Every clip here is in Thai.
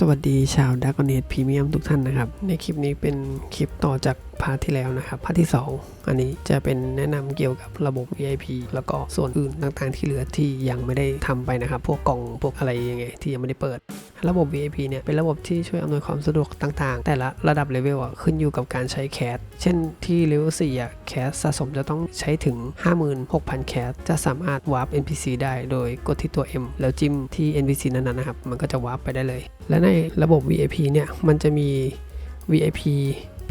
สวัสดีชาวดักเนตพรีเมียมทุกท่านนะครับ ในคลิปนี้เป็นคลิปต่อจากพาร์ทที่แล้วนะครับ พาร์ทที่ 2 อันนี้จะเป็นแนะนำเกี่ยวกับระบบ VIP แล้วก็ส่วนอื่นต่างๆที่เหลือที่ยังไม่ได้ทำไปนะครับ พวกกล่องพวกอะไรยังไงที่ยังไม่ได้เปิด ระบบ VIP เนี่ยเป็นระบบที่ช่วยอำนวยความสะดวกต่างๆ แต่ละระดับเลเวลอะขึ้นอยู่กับการใช้แคสเช่นที่เลเวล4อะแคสสะสมจะต้องใช้ถึง 56,000 แคสจะสามารถวาร์ป NPC ได้โดยกดที่ตัว M แล้วจิ้มที่ NPC นั้นๆนะครับ มันก็จะวาร์ปไปได้เลย และในระบบ VIP เนี่ยมันจะมี VIP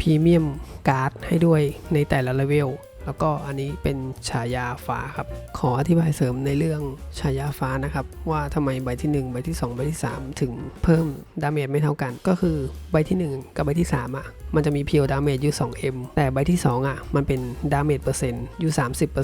พรีเมียมการ์ดให้ด้วยในแต่ละเลเวล แล้วก็อันนี้เป็นฉายาฟ้าครับ ขออธิบายเสริมในเรื่องฉายาฟ้านะครับ ว่าทำไมใบที่ 1 ใบที่ 2 ใบที่ 3 ถึงเพิ่มดาเมจไม่เท่ากัน ก็คือใบที่ 1 กับใบที่3อะมันจะมีเพียวดาเมจอยู่ 2m แต่ใบที่ 2 อะ มันเป็นดาเมจเปอร์เซ็นต์อยู่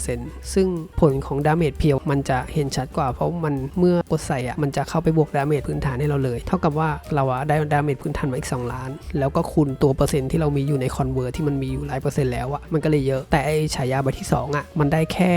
30%ซึ่งผลของดาเมจเพียวมันจะเห็นชัดกว่า เพราะมันเมื่อกดใส่อะ มันจะเข้าไปบวกดาเมจพื้นฐานให้เราเลย เท่ากับว่าเราอะได้ดาเมจพื้นฐานมาอีก 2 ล้าน แล้วก็คูณตัวเปอร์เซ็นต์ที่เรามีอยู่ในคอนเวอร์ที่มันมีอยู่หลายเปอร์เซ็นต์แล้วอะ มันก็เลยเยอะ แต่ไอฉายาใบที่ 2 อะ มันได้แค่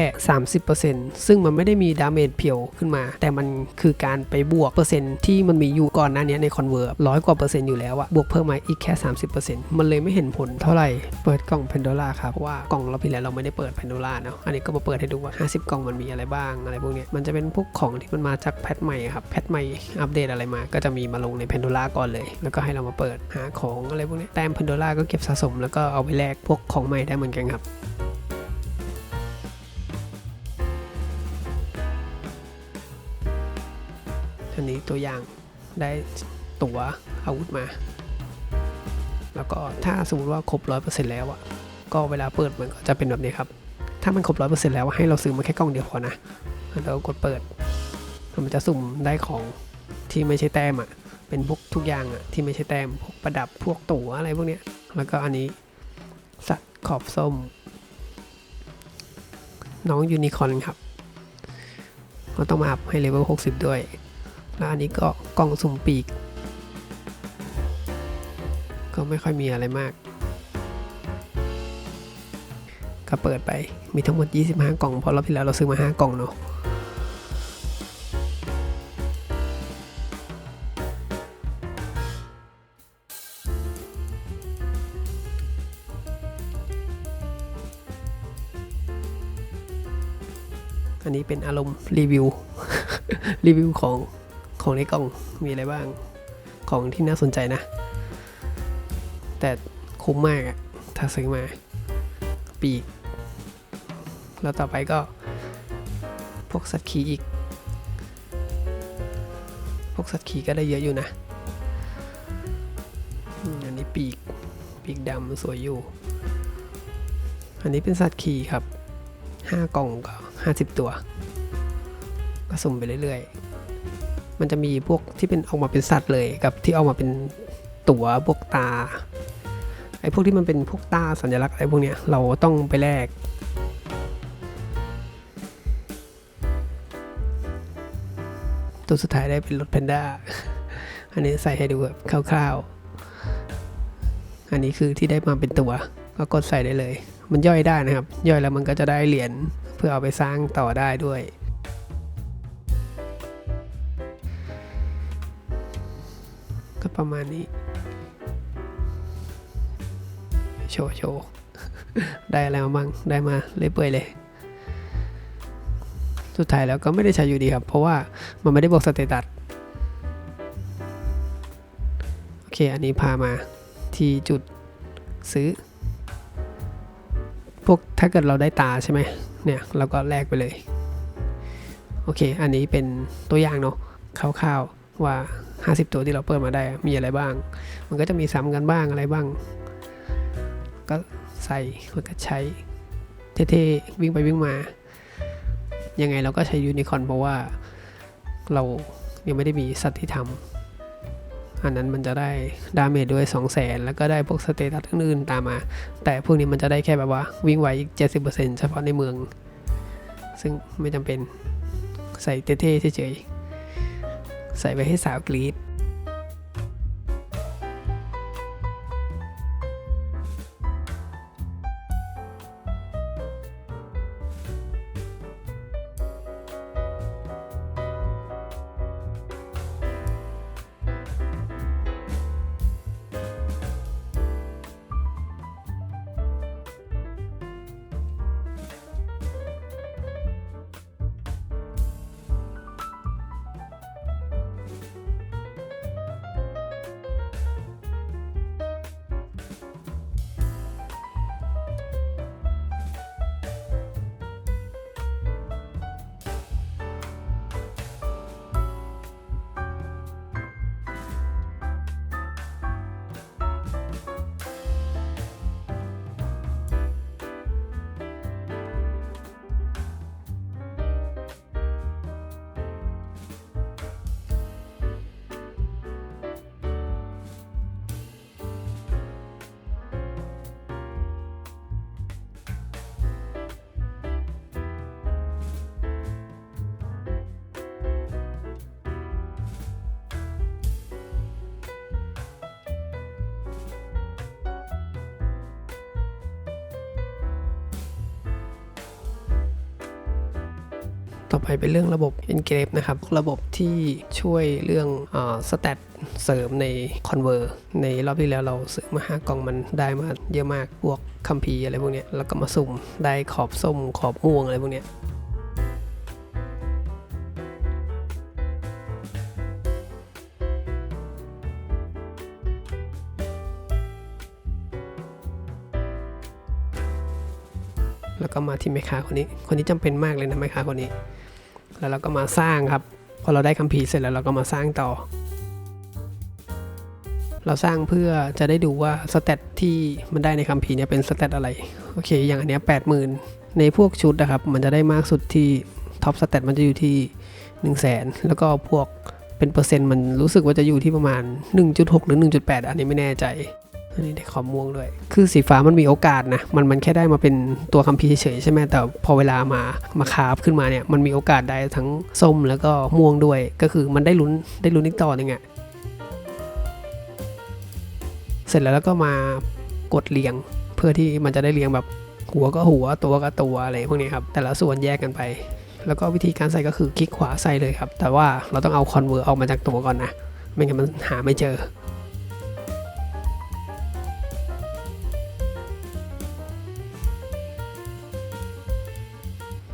30%ซึ่งมันไม่ได้มีดาเมจเพียวขึ้นมา แต่มันคือการไปบวกเปอร์เซ็นต์ที่มันมีอยู่ก่อนหน้านี้ในคอนเวอร์ร้อยกว่าเปอร์เซ็นต์อยู่แล้วอะบวกเพิ่มมาอีกแค่ 30%มมันเลยไม่เห็นผลเท่าไหร่ เปิดกล่อง Pandora ครับเพราะว่ากล่องเราพี่แล้วเราไม่ได้เปิด Pandora เนาะ อันนี้ก็มาเปิดให้ดูว่า 50 กล่องมันมีอะไรบ้างอะไรพวกนี้ มันจะเป็นพวกของที่มันมาจากแพทใหม่ครับ แพทใหม่อัปเดตอะไรมา ก็จะมีมาลงใน Pandora ก่อนเลย แล้วก็ให้เรามาเปิดหาของอะไรพวกนี้ แต้ม Pandora ก็เก็บสะสม แล้วก็เอาไปแลกพวกของใหม่ได้เหมือนกันครับอันนี้ตัวอย่างได้ตัวอาวุธมา แล้วก็ถ้าสมมติว่าครบร้อยเปอร์เซ็นต์แล้วอะก็เวลาเปิดมันก็จะเป็นแบบนี้ครับ ถ้ามันครบร้อยเปอร์เซ็นต์แล้วให้เราซื้อมาแค่กล่องเดียวพอนะแล้วกดเปิด มันจะสุ่มได้ของที่ไม่ใช่แต้มอะเป็นพวกทุกอย่างอะที่ไม่ใช่แต้มพวกประดับพวกตั๋วอะไรพวกเนี้ยแล้วก็อันนี้สัตว์ขอบส้ม น้องยูนิคอร์นครับเราต้องมาอัพให้เลเวล60 ด้วย แล้วอันนี้ก็กล่องสุ่มปีก ก็ไม่ค่อยมีอะไรมาก ก็เปิดไปมีทั้งหมด 25 กล่อง เพราะรอบที่แล้วเราซื้อมา 5 กล่องเนาะอันนี้เป็นอารมณ์รีวิว รีวิวของของในกล่องมีอะไรบ้าง ของที่น่าสนใจนะ แต่คุ้มมากอะถ้าซื้อมา ปีก แล้วต่อไปก็ พวกสัตว์ขี่อีก พวกสัตว์ขี่ก็ได้เยอะอยู่นะอันนี้ปีก ปีกดำสวยอยู่ อันนี้เป็นสัตว์ขี่ครับ 5 กล่องก็ 50 ตัว ก็สุ่มไปเรื่อยๆ มันจะมีพวกที่เป็นออกมาเป็นสัตว์เลยกับที่ออกมาเป็นตัวพวกตา อ้พวกที่มันเป็นพวกตาสัญลักษณ์อะไรพวกเนี้ยเราต้องไปแลกตัวสุดท้ายได้เป็นรถแพนด้า อันนี้ใส่ให้ดูแบบคร่าวๆ อันนี้คือที่ได้มาเป็นตัว ก็กดใส่ได้เลย มันย่อยได้นะครับ ย่อยแล้วมันก็จะได้เหรียญเพื่อเอาไปสร้างต่อได้ด้วย ก็ประมาณนี้ โชว์โชว์ได้อะไรมาบ้างได้มาเลยเปื่อยเลย สุดท้ายแล้วก็ไม่ได้ใช้อยู่ดีครับ เพราะว่ามันไม่ได้บอกสเตตัสโอเค อันนี้พามาที่จุดซื้อ พวกถ้าเกิดเราได้ตาใช่ไหมเนี่ย เราก็แลกไปเลย โอเค อันนี้เป็นตัวอย่างเนาะคร่าวๆว่า 50 ตัวที่เราเปิดมาได้มีอะไรบ้าง มันก็จะมีซ้ำกันบ้างอะไรบ้าง ก็ใส่แล้วก็ใช้เท่ๆวิ่งไปวิ่งมา ยังไงเราก็ใช้ยูนิคอร์นเพราะว่าเรายังไม่ได้มีสัตว์ที่ทำอันนั้นมันจะได้ดาเมจด้วย 2 0 0แสนแล้วก็ได้พวกสเตตัสอื่นๆตามมา แต่พวกนี้มันจะได้แค่แบบว่าวิ่งไวอีก 70%เฉพาะในเมือง ซึ่งไม่จำเป็นใส่เท่ๆเฉยๆใส่ไปให้สาวกรีด ต่อไปเป็นเรื่องระบบ Engrave นะครับ ระบบที่ช่วยเรื่องสแตทเสริมใน Convert ในรอบที่แล้วเราซื้อมาห้ากล่องมันได้มาเยอะมากพวกคัมภีร์อะไรพวกนี้แล้วก็มาสุ่มได้ขอบส้มขอบม่วงอะไรพวกนี้แล้วก็มาที่แม่ค้าคนนี้ คนนี้จำเป็นมากเลยนะแม่ค้าคนนี้ แล้วเราก็มาสร้างครับ พอเราได้คัมภีร์เสร็จแล้วเราก็มาสร้างต่อ เราสร้างเพื่อจะได้ดูว่าสเตตที่มันได้ในคัมภีร์เนี่ยเป็นสเตตอะไร โอเค อย่างอันเนี้ยแปดหมื่นในพวกชุดนะครับ มันจะได้มากสุดที่ท็อปสเตตมันจะอยู่ที่1 0 0 0 0แสนแล้วก็พวกเป็นเปอร์เซ็นต์มันรู้สึกว่าจะอยู่ที่ประมาณ 1.6 หรือ 1.8 อันนี้ไม่แน่ใจ อันนี้ได้ขอบม่วงด้วย คือสีฟ้ามันมีโอกาสนะ มันมันแค่ได้มาเป็นตัวคัมภีร์เฉยๆใช่ไหมแต่พอเวลามามาคาบขึ้นมาเนี่ย มันมีโอกาสได้ทั้งส้มแล้วก็ม่วงด้วย ก็คือมันได้ลุ้นได้ลุ้นอีกต่อหนึ่งอะเสร็จแล้วแล้วก็มากดเรียง เพื่อที่มันจะได้เรียงแบบหัวก็หัวตัวก็ตัวอะไรพวกนี้ครับ แต่ละส่วนแยกกันไป แล้วก็วิธีการใส่ก็คือคลิกขวาใส่เลยครับ แต่ว่าเราต้องเอาคอนเวอร์ออกมาจากตัวก่อนนะ ไม่งั้นมันหาไม่เจอ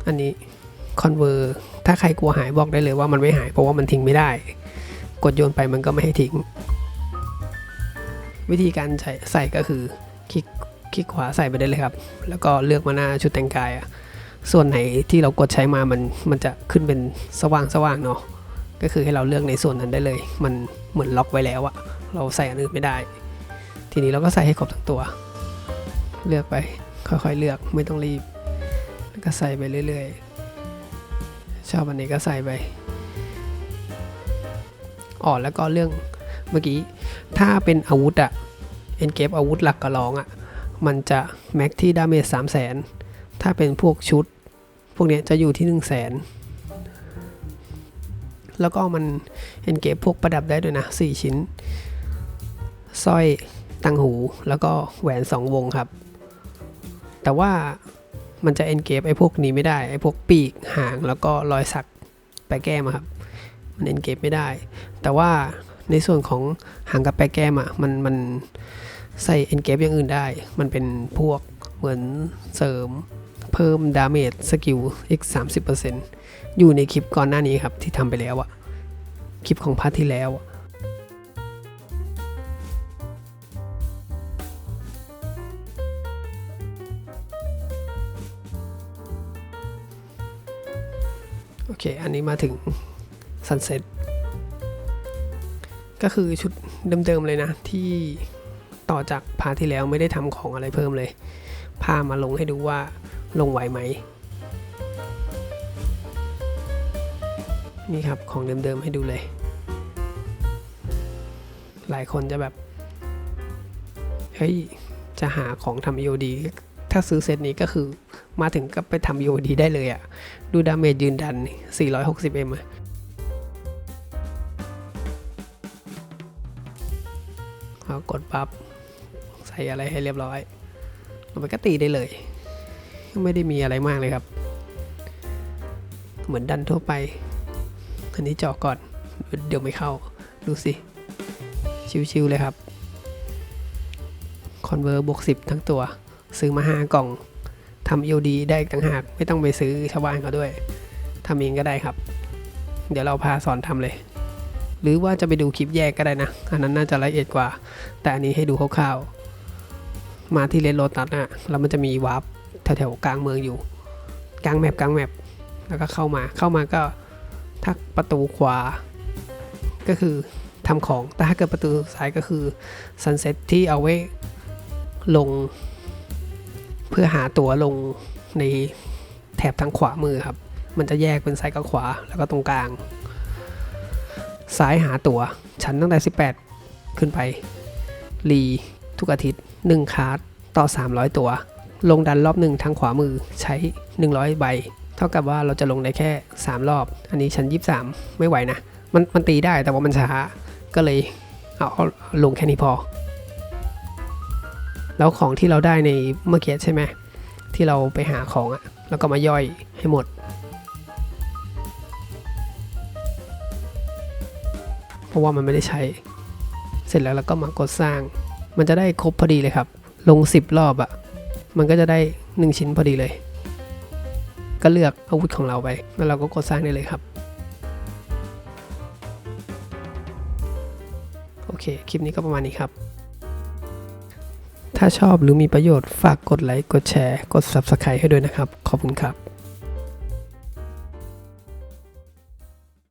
อันนี้คอนเวอร์ถ้าใครกลัวหายบอกได้เลยว่ามันไม่หายเพราะว่ามันทิ้งไม่ได้ กดโยนไปมันก็ไม่ให้ทิ้ง วิธีการใส่ใส่ก็คือคลิกคลิกขวาใส่ไปได้เลยครับ แล้วก็เลือกมาหน้าชุดแต่งกายอะส่วนไหนที่เรากดใช้มามันมันจะขึ้นเป็นสว่างสว่างเนาะก็คือให้เราเลือกในส่วนนั้นได้เลย มันเหมือนล็อกไว้แล้วอะเราใส่อันอื่นไม่ได้ ทีนี้เราก็ใส่ให้ครบทั้งตัว เลือกไปค่อยๆเลือกไม่ต้องรีบ ก็ใส่ไปเรื่อยๆ ชอบอันนี้ก็ใส่ไปอ๋อแล้วก็เรื่องเมื่อกี้ ถ้าเป็นอาวุธอะเอ็นเกฟอาวุธหลักกระลองอะมันจะแม็กที่ดาเมจสามแสนถ้าเป็นพวกชุด พวกเนี้ยจะอยู่ที่หนึ่งแสนแล้วก็มันเอ็นเกฟพวกประดับได้ด้วยนะสี่ชิ้นสร้อยตังหูแล้วก็แหวนสองวงครับ แต่ว่า มันจะเอนเก e ไอ้พวกนี้ไม่ได้ ไอ้พวกปีกหางแล้วก็รอยสักแปะแก้มครับ มันเอนเก e ไม่ได้ แต่ว่าในส่วนของหางกับแปะแก้มอะมันมันใส่เอนเก e อย่างอื่นได้ มันเป็นพวกเหมือนเสริมเพิ่มดาเมจสกิลอีก 30%อยู่ในคลิปก่อนหน้านี้ครับที่ทำไปแล้วอะคลิปของพาร์ทที่แล้วอะ โอเค อันนี้มาถึง Sunset ก็คือชุดเดิมๆเลยนะ ที่ต่อจากพาทที่แล้วไม่ได้ทำของอะไรเพิ่มเลย พามาลงให้ดูว่าลงไหวไหม นี่ครับของเดิมๆให้ดูเลย หลายคนจะแบบ เฮ้ย จะหาของทำ EOD ถ้าซื้อเซตนี้ก็คือมาถึงก็ไปทำ EOD ได้เลยอะ่ะดูดาเมจยืนดัน 460M อะกดปับ๊บใส่อะไรให้เรียบร้อยลงไปก็ตีได้เลย ไม่ได้มีอะไรมากเลยครับ เหมือนดันทั่วไป อันนี้เจาะก่อน เดี๋ยวไม่เข้า ดูสิ ชิวๆเลยครับ คอนเวอร์บวก10 ทั้งตัว ซื้อมา 5 กล่องทำ EOD ได้อีกต่างหากไม่ต้องไปซื้อชาวบ้านเขาด้วยทำเองก็ได้ครับ เดี๋ยวเราพาสอนทำเลย หรือว่าจะไปดูคลิปแยกก็ได้นะ อันนั้นน่าจะละเอียดกว่า แต่อันนี้ให้ดูคร่าวๆมาที่เลนโรตัสนะแล้วมันจะมีวาร์ปแถวๆกลางเมืองอยู่ กลางแมปกลางแมปแล้วก็เข้ามาเข้ามาก็ทักประตูขวา ก็คือทำของแต่ถ้าเกิดประตูซ้ายก็คือซันเซ็ตที่เอาไว้ลง เพื่อหาตั๋วลงในแถบทางขวามือครับ มันจะแยกเป็นซ้ายกับขวาแล้วก็ตรงกลาง ซ้ายหาตั๋วชั้นตั้งแต่ 18 ขึ้นไป รีทุกอาทิตย์ 1 คาร์ดต่อ 300 ตั๋วลงดันรอบหนึ่งทางขวามือใช้ 100 ใบ เท่ากับว่าเราจะลงได้แค่ 3 รอบ อันนี้ชั้น 23 ไม่ไหวนะ มันมันตีได้แต่ว่ามันช้าก็เลยเอาเอาลงแค่นี้พอ แล้วของที่เราได้ในเมื่อกี้ใช่ไหมที่เราไปหาของอะแล้วก็มาย่อยให้หมด เพราะว่ามันไม่ได้ใช้ เสร็จแล้วเราก็มากดสร้าง มันจะได้ครบพอดีเลยครับ ลง 10 รอบอะมันก็จะได้ 1 ชิ้นพอดีเลย ก็เลือกอาวุธของเราไป แล้วเราก็กดสร้างได้เลยครับ โอเค คลิปนี้ก็ประมาณนี้ครับ ถ้าชอบหรือมีประโยชน์ฝากกดไลค์ กดแชร์ กด Subscribe ให้ด้วยนะครับ ขอบคุณครับ